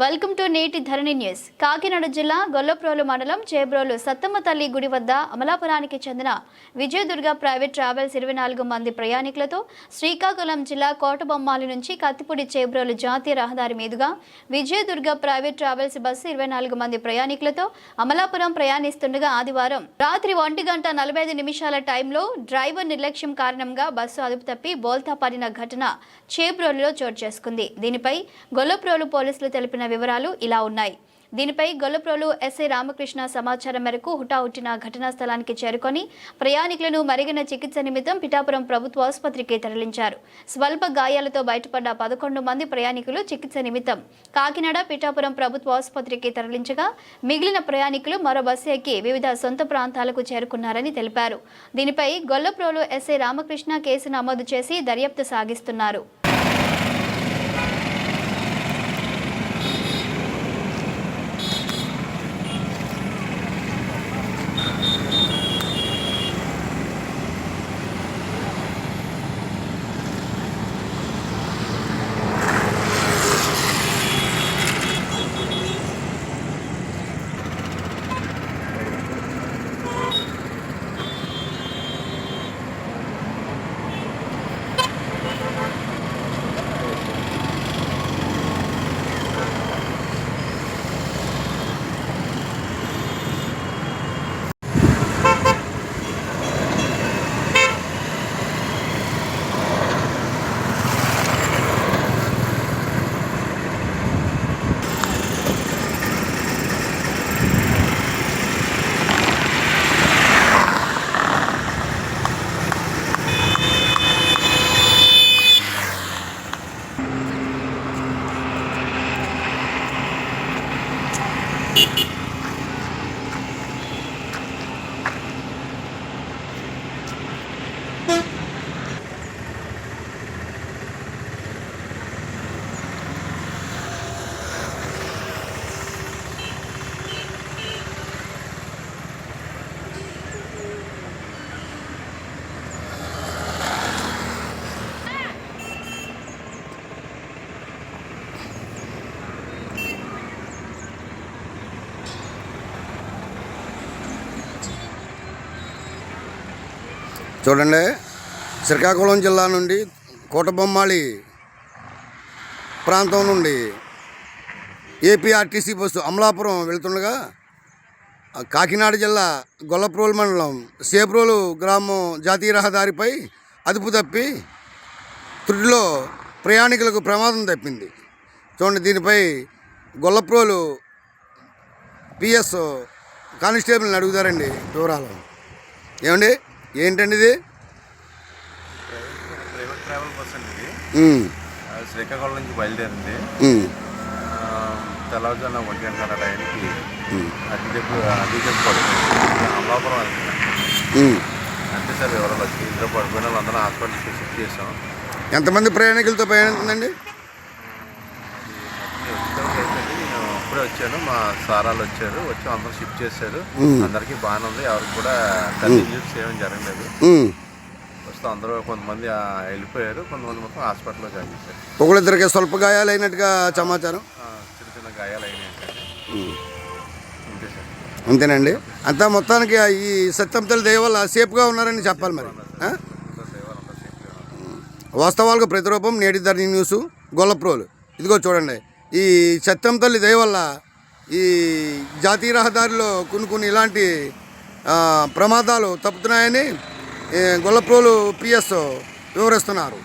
Welcome to నేటి ధరణి news. Kakinada జిల్లా గొల్లప్రోలు మండలం చేబ్రోలు సత్తమ్మ తల్లి గుడి వద్ద అమలాపురానికి చెందిన విజయదుర్గ ప్రైవేట్ ట్రావెల్స్ ఇరవై నాలుగు మంది ప్రయాణికులతో శ్రీకాకుళం జిల్లా కోటబొమ్మాలి నుంచి కత్తిపూడి చేబ్రోలు జాతీయ రహదారి మీదుగా విజయదుర్గ ప్రైవేట్ ట్రావెల్స్ బస్సు ఇరవై నాలుగు మంది ప్రయాణికులతో అమలాపురం ప్రయాణిస్తుండగా ఆదివారం రాత్రి ఒంటి గంట నలభై ఐదు నిమిషాల టైంలో డ్రైవర్ నిర్లక్ష్యం కారణంగా బస్సు అదుపు తప్పి బోల్తా పడిన ఘటన చేబ్రోలులో చోటు చేసుకుంది. దీనిపై గొల్లప్రోలు పోలీసులు తెలిపిన వివరాలు ఇలా ఉన్నాయి. దీనిపై గొల్లప్రోలు ఎస్ఐ రామకృష్ణ సమాచారం మేరకు హుటాహుటిన ఘటనా స్థలానికి చేరుకొని ప్రయాణికులను మరిగిన చికిత్స నిమిత్తం పిఠాపురం ప్రభుత్వ ఆసుపత్రికి తరలించారు. స్వల్ప గాయాలతో బయటపడ్డ పదకొండు మంది ప్రయాణికులు చికిత్స నిమిత్తం కాకినాడ పిఠాపురం ప్రభుత్వ ఆసుపత్రికి తరలించగా మిగిలిన ప్రయాణికులు మరో బస్సు ఎక్కి వివిధ సొంత ప్రాంతాలకు చేరుకున్నారని తెలిపారు. దీనిపై గొల్లప్రోలు ఎస్ఐ రామకృష్ణ కేసు నమోదు చేసి దర్యాప్తు సాగిస్తున్నారు. చూడండి. శ్రీకాకుళం జిల్లా నుండి కోటబొమ్మాళి ప్రాంతం నుండి ఏపీఆర్టీసీ బస్సు అమలాపురం వెళ్తుండగా కాకినాడ జిల్లా గొల్లప్రోలు మండలం సేప్రోలు గ్రామం జాతీయ రహదారిపై అదుపు తప్పి త్రుటిలో ప్రయాణికులకు ప్రమాదం తప్పింది. చూడండి దీనిపై గొల్లప్రోలు పిఎస్ కానిస్టేబుల్ని అడుగుతారండి వివరాలు. ఏమండి? ఏంటండి ఇది? ప్రైవేట్ ట్రావెల్ బస్ అండి ఇది. శ్రీకాకుళం నుంచి బయలుదేరింది. తెల్లవారుజామున ఒంటి గంటల టైంకి ఉమ్, అతి చెప్పు అతి చెప్పు పడుతుంది. అమలాపురం వెళ్తుంది ఉమ్. అంతే సార్ వివరాలు వచ్చి ఇద్దరు పడిపోయిన వాళ్ళందరూ హాస్పిటల్కి షిఫ్ట్ చేసాం ఎంతమంది ప్రయాణికులతో ప్రయాణిస్తుందండి? నేను అప్పుడే వచ్చాను. మా సారాలు వచ్చారు. వచ్చి అందరూ షిఫ్ట్ చేశారు. అందరికీ బాగానే ఉంది. ఎవరికి కూడా ఇంజరీస్ ఏమీ జరగలేదు. వస్తే అందరూ కొంతమంది వెళ్ళిపోయారు. కొంతమంది మొత్తం హాస్పిటల్లో జాయిన్ చేశారు. ఒకళ్ళిద్దరికి స్వల్ప గాయాలైనట్టుగా సమాచారం? ఆ, చిన్న చిన్న గాయాలు అయినాయి అంతేనండి. అంతా మొత్తానికి ఈ సత్యం తల్లి దయ వల్ల సేఫ్గా ఉన్నారని చెప్పాలి మరి. వాస్తవాలకు ప్రతిరూపం నేటి ధరణి న్యూస్ గొల్లప్రోలు. ఇదిగో చూడండి. ఈ సత్యం తల్లి దయవల్ల ఈ జాతీయ రహదారిలో కొన్ని కొన్ని ఇలాంటి ప్రమాదాలు తప్పుతున్నాయని గొల్లప్రోలు పిఎస్ వివరిస్తున్నారు.